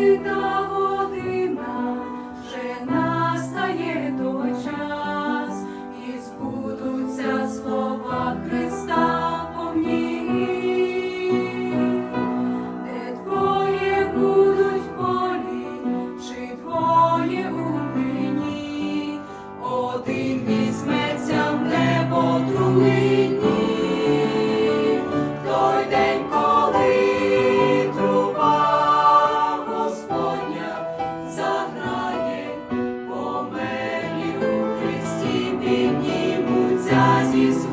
Sita.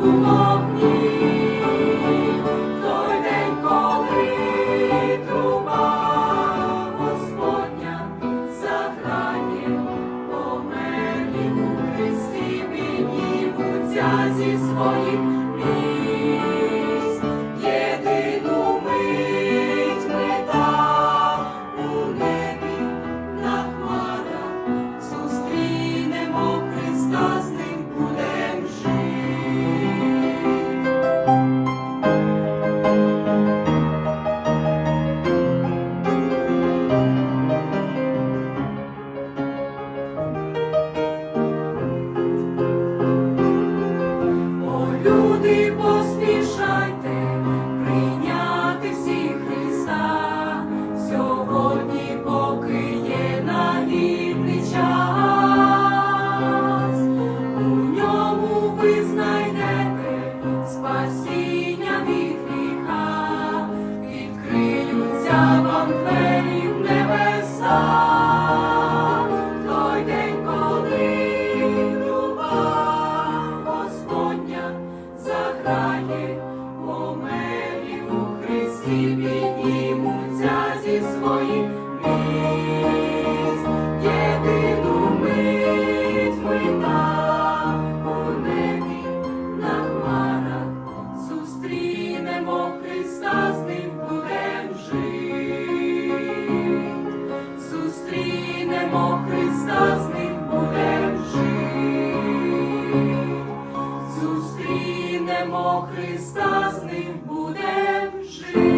у вогні, той день, коли труба Господня заграє, померлі у Христі піднімуться зі своїм. Христа з ним будем жити.